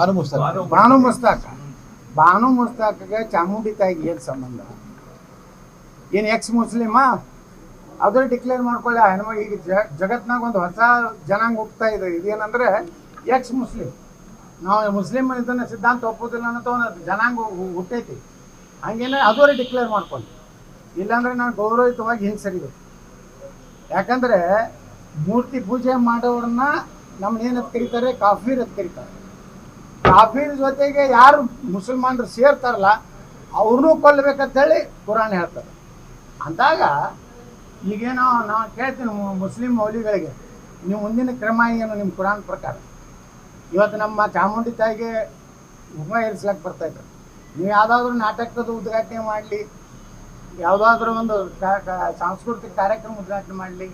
ಬಾನು ಮುಸ್ತಾಕ್. ಬಾನು ಮುಸ್ತಾಕ. ಬಾನು ಮುಸ್ತಾಕ್ಗೆ ಚಾಮುಂಡಿ ತಾಯಿಗೆ ಏನು ಸಂಬಂಧ? ಏನು ಎಕ್ಸ್ ಮುಸ್ಲಿಮಾ? ಅದ್ರ ಡಿಕ್ಲೇರ್ ಮಾಡ್ಕೊಳ್ಳಿ ಆ ಹೆಣ್ಮಗ ಈಗ ಜಗತ್ನಾಗ ಒಂದು ಹೊಸ ಜನಾಂಗ ಹೋಗ್ತಾ ಇದೆ. ಇದೇನಂದ್ರೆ ಎಕ್ಸ್ ಮುಸ್ಲಿಂ ನಾವು ಮುಸ್ಲಿಂ ಇದನ್ನ ಸಿದ್ಧಾಂತ ಒಪ್ಪೋದಿಲ್ಲ ಅನ್ನೋ ಒಂದು ಜನಾಂಗ ಹುಟ್ಟೈತಿ. ಹಂಗೇನೆ ಅದವರೇ ಡಿಕ್ಲೇರ್ ಮಾಡ್ಕೊಳ್ಳಿ. ಇಲ್ಲಾಂದ್ರೆ ನಾನು ಗೌರವಯುತವಾಗಿ ಹಿಂಗೆ ಸರಿಬೇಕು ಯಾಕಂದ್ರೆ ಮೂರ್ತಿ ಪೂಜೆ ಮಾಡೋರನ್ನ ನಮ್ಮ ಏನಂತ ಕರೀತಾರೆ ಕಾಫೀರ್ ಅಂತ ಕರೀತಾರೆ ಕಾಫೀರ್ ಜೊತೆಗೆ ಯಾರು ಮುಸಲ್ಮಾನರು ಸೇರ್ತಾರಲ್ಲ ಅವ್ರನ್ನೂ ಕೊಲ್ಲಬೇಕಂತೇಳಿ ಕುರಾನ್ ಹೇಳ್ತಾರೆ. ಅಂದಾಗ ಈಗೇನೋ ನಾನು ಕೇಳ್ತೀನಿ ಮುಸ್ಲಿಂ ಮೌಲಿಗಳಿಗೆ ನೀವು ಮುಂದಿನ ಕ್ರಮ ಏನು ನಿಮ್ಮ ಕುರಾನ್ ಪ್ರಕಾರ? ಇವತ್ತು ನಮ್ಮ ಚಾಮುಂಡಿ ತಾಯಿಗೆ ಮುಖ ಏರಿಸ್ಲಕ್ಕೆ ಬರ್ತಾ ಇದ್ದಾರೆ ನೀವು ಯಾವುದಾದ್ರೂ ನಾಟಕದ ಉದ್ಘಾಟನೆ ಮಾಡಲಿ, ಯಾವುದಾದ್ರೂ ಒಂದು ಸಾಂಸ್ಕೃತಿಕ ಕಾರ್ಯಕ್ರಮ ಉದ್ಘಾಟನೆ ಮಾಡಲಿ,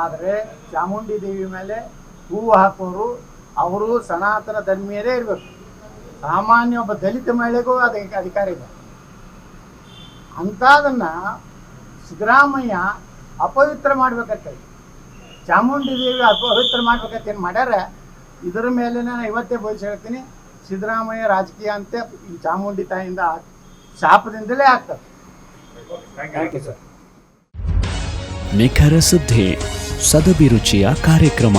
ಆದರೆ ಚಾಮುಂಡಿ ದೇವಿ ಮೇಲೆ ಹೂವು ಹಾಕೋರು ಅವರು ಸನಾತನ ಧರ್ಮೀಯರೇ ಇರಬೇಕು. ಸಾಮಾನ್ಯ ಒಬ್ಬ ದಲಿತ ಮಹಿಳೆಗೂ ಅದಕ್ಕೆ ಅಧಿಕಾರ ಇದೆ. ಅಂಥದನ್ನು ಸಿದ್ದರಾಮಯ್ಯ ಅಪವಿತ್ರ ಮಾಡ್ಬೇಕಂತ ಚಾಮುಂಡಿ ದೇವಿ ಅಪವಿತ್ರ ಮಾಡ್ಬೇಕಂತ ಏನು ಮಾಡ್ಯಾರ? ಇದರ ಮೇಲೆ ನಾನು ಇವತ್ತೇ ಭವಿಷ್ಯ ಹೇಳ್ತೀನಿ ಸಿದ್ದರಾಮಯ್ಯ ರಾಜಕೀಯ ಅಂತ ಈ ಚಾಮುಂಡಿ ತಾಯಿಯಿಂದ ಆ- ಶಾಪದಿಂದಲೇ ಆಗ್ತದೆ. ಥ್ಯಾಂಕ್ ಯು ಸರ್ ನಿಖರ ಸುದ್ದಿ ಸದಭಿರುಚಿಯ ಕಾರ್ಯಕ್ರಮ.